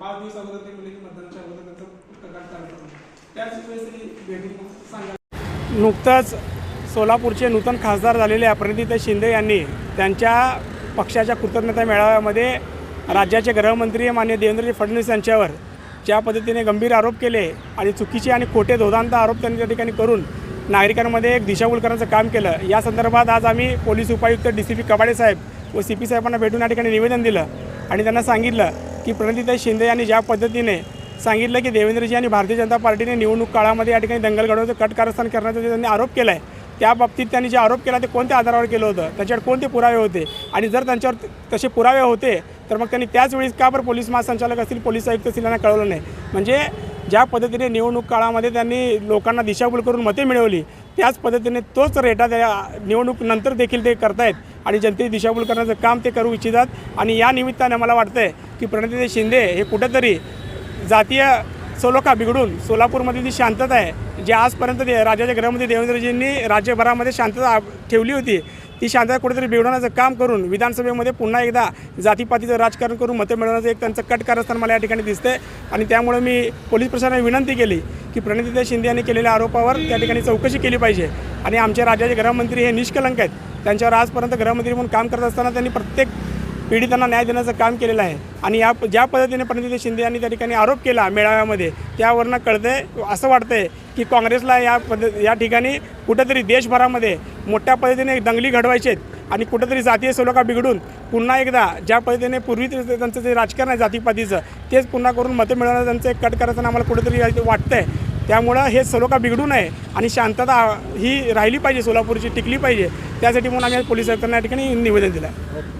पाच दिवस अगोदर ते मुली मतदानाच्या अगोदर त्यांचं प्रकार चालू त्याच वेळेस तरी सांगा नुकतंच सोलापूरचे नूतन खासदार झालेले प्रणितीताई शिंदे यांनी त्यांच्या पक्षाच्या कृतज्ञता मेळाव्यामध्ये राज्याचे गृहमंत्री मान्य देवेंद्रजी फडणवीस यांच्यावर ज्या पद्धतीने गंभीर आरोप केले आणि चुकीचे आणि खोटे धोदांत आरोप त्यांनी त्या ठिकाणी करून नागरिकांमध्ये एक दिशाभूल करण्याचं काम केलं. या संदर्भात आज आम्ही पोलीस उपायुक्त डी सी पी कबाडे साहेब व सी पी साहेबांना भेटून या ठिकाणी निवेदन दिलं आणि त्यांना सांगितलं की प्रणितीताई शिंदे यांनी ज्या पद्धतीने सांगितलं की देवेंद्रजी आणि भारतीय जनता पार्टीने निवडणूक काळामध्ये या ठिकाणी दंगल घडवण्याचं कट कारस्थान करण्याचा जे त्यांनी आरोप केला आहे त्या बाबतीत त्यांनी जे आरोप केला ते कोणत्या आधारावर केलं होतं? त्याच्यावर कोणते पुरावे होते? आणि जर त्यांच्यावर तसे पुरावे होते तर मग त्यांनी त्याच वेळी का बरं पोलीस महासंचालक असतील पोलीस आयुक्त असतील यांना कळवलं नाही? म्हणजे ज्या पद्धतीने निवडणूक काळामध्ये त्यांनी लोकांना दिशाभूल करून मते मिळवली त्याच पद्धतीने तोच रेटा त्या निवडणूक नंतर देखील ते करतायत आणि जनतेची दिशाभूल करण्याचं काम ते करू इच्छितात. आणि या निमित्ताने मला वाटतं आहे की प्रणिती शिंदे हे कुठंतरी जातीय सलोखा बिघडून सोलापूरमध्ये जी शांतता आहे जी आजपर्यंत दे राज्याच्या गृहमंत्री देवेंद्रजींनी राज्यभरामध्ये शांतता ठेवली होती ती शांतता कुठेतरी बिघडवण्याचं काम करून विधानसभेमध्ये पुन्हा एकदा जातीपातीचं राजकारण करून मतं मिळवण्याचं एक त्यांचं कट कारस्थान मला या ठिकाणी दिसते आणि त्यामुळे मी पोलीस प्रशासनाने विनंती केली की प्रणितीताई शिंदे यांनी केलेल्या आरोपावर त्या ठिकाणी चौकशी केली पाहिजे. आणि आमच्या राज्याचे गृहमंत्री हे निष्कलंक आहेत. त्यांच्यावर आजपर्यंत गृहमंत्री म्हणून काम करत असताना त्यांनी प्रत्येक पीडितांना न्याय देण्याचं काम केलेलं आहे. आणि या ज्या पद्धतीने प्रणिती शिंदे यांनी त्या ठिकाणी आरोप केला मेळाव्यामध्ये त्यावरनं कळतंय असं वाटतंय की काँग्रेसला या पद्धत या ठिकाणी कुठंतरी देशभरामध्ये मोठ्या पद्धतीने दंगली घडवायचे आहेत आणि कुठंतरी जातीय सलोखा बिघडून पुन्हा एकदा ज्या पद्धतीने पूर्वी त्यांचं जे राजकारण आहे जातीपातीचं तेच पुन्हा करून मतं मिळवणं त्यांचं एक कट करायचं आम्हाला कुठंतरी वाटतं वाटतंय. त्यामुळं हे सलोखा बिघडू नये आणि शांतता ही राहिली पाहिजे सोलापूरची टिकली पाहिजे. त्यासाठी म्हणून आम्ही पोलीस आयुक्तांना या ठिकाणी निवेदन दिलं आहे